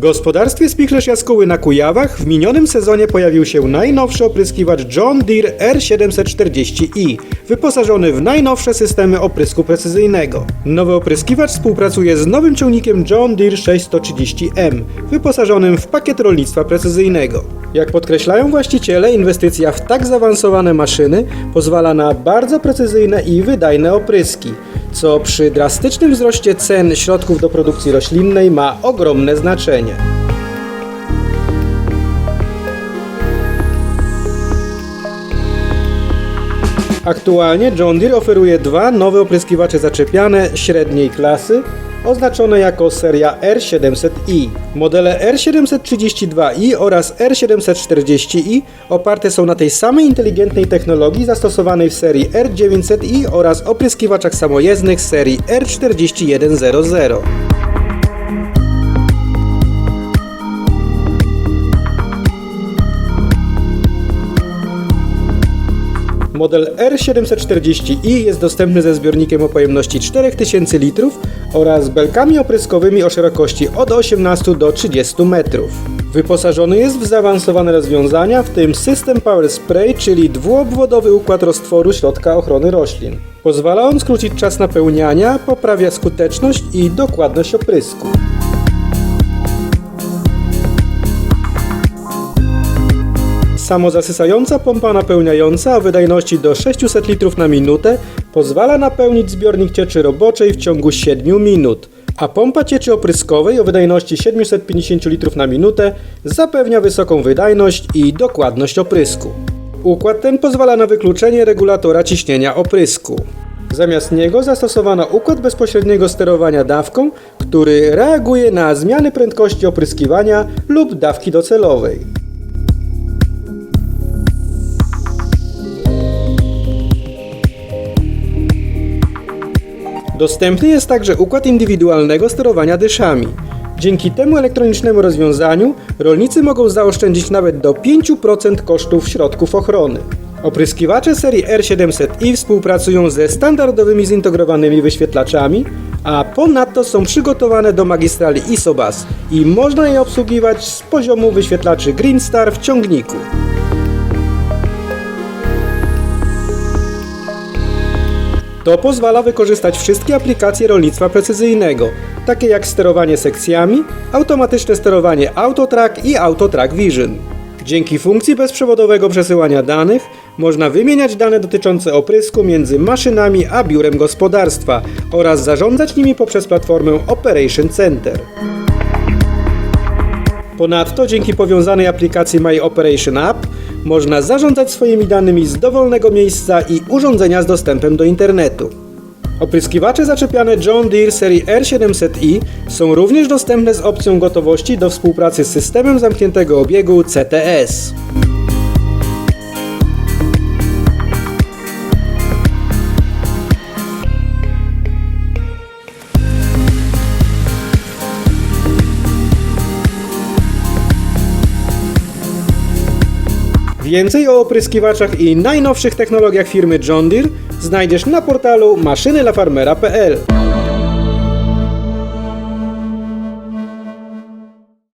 gospodarstwie Spichlerz Jaskóły na Kujawach w minionym sezonie pojawił się najnowszy opryskiwacz John Deere R740i, wyposażony w najnowsze systemy oprysku precyzyjnego. Nowy opryskiwacz współpracuje z nowym ciągnikiem John Deere 630M, wyposażonym w pakiet rolnictwa precyzyjnego. Jak podkreślają właściciele, inwestycja w tak zaawansowane maszyny pozwala na bardzo precyzyjne i wydajne opryski, co przy drastycznym wzroście cen środków do produkcji roślinnej ma ogromne znaczenie. Aktualnie John Deere oferuje dwa nowe opryskiwacze zaczepiane średniej klasy, oznaczone jako seria R700i. Modele R732i oraz R740i oparte są na tej samej inteligentnej technologii zastosowanej w serii R900i oraz opryskiwaczach samojezdnych serii R4100. Model R740i jest dostępny ze zbiornikiem o pojemności 4000 litrów oraz belkami opryskowymi o szerokości od 18 do 30 metrów. Wyposażony jest w zaawansowane rozwiązania, w tym system Power Spray, czyli dwuobwodowy układ roztworu środka ochrony roślin. Pozwala on skrócić czas napełniania, poprawia skuteczność i dokładność oprysku. Samozasysająca pompa napełniająca o wydajności do 600 litrów na minutę pozwala napełnić zbiornik cieczy roboczej w ciągu 7 minut, a pompa cieczy opryskowej o wydajności 750 litrów na minutę zapewnia wysoką wydajność i dokładność oprysku. Układ ten pozwala na wykluczenie regulatora ciśnienia oprysku. Zamiast niego zastosowano układ bezpośredniego sterowania dawką, który reaguje na zmiany prędkości opryskiwania lub dawki docelowej. Dostępny jest także układ indywidualnego sterowania dyszami. Dzięki temu elektronicznemu rozwiązaniu rolnicy mogą zaoszczędzić nawet do 5% kosztów środków ochrony. Opryskiwacze serii R700i współpracują ze standardowymi zintegrowanymi wyświetlaczami, a ponadto są przygotowane do magistrali ISOBUS i można je obsługiwać z poziomu wyświetlaczy Greenstar w ciągniku. To pozwala wykorzystać wszystkie aplikacje rolnictwa precyzyjnego, takie jak sterowanie sekcjami, automatyczne sterowanie AutoTrack i AutoTrack Vision. Dzięki funkcji bezprzewodowego przesyłania danych można wymieniać dane dotyczące oprysku między maszynami a biurem gospodarstwa oraz zarządzać nimi poprzez platformę Operation Center. Ponadto dzięki powiązanej aplikacji My Operation App można zarządzać swoimi danymi z dowolnego miejsca i urządzenia z dostępem do internetu. Opryskiwacze zaczepiane John Deere serii R700i są również dostępne z opcją gotowości do współpracy z systemem zamkniętego obiegu CTS. Więcej o opryskiwaczach i najnowszych technologiach firmy John Deere znajdziesz na portalu maszynylafarmera.pl.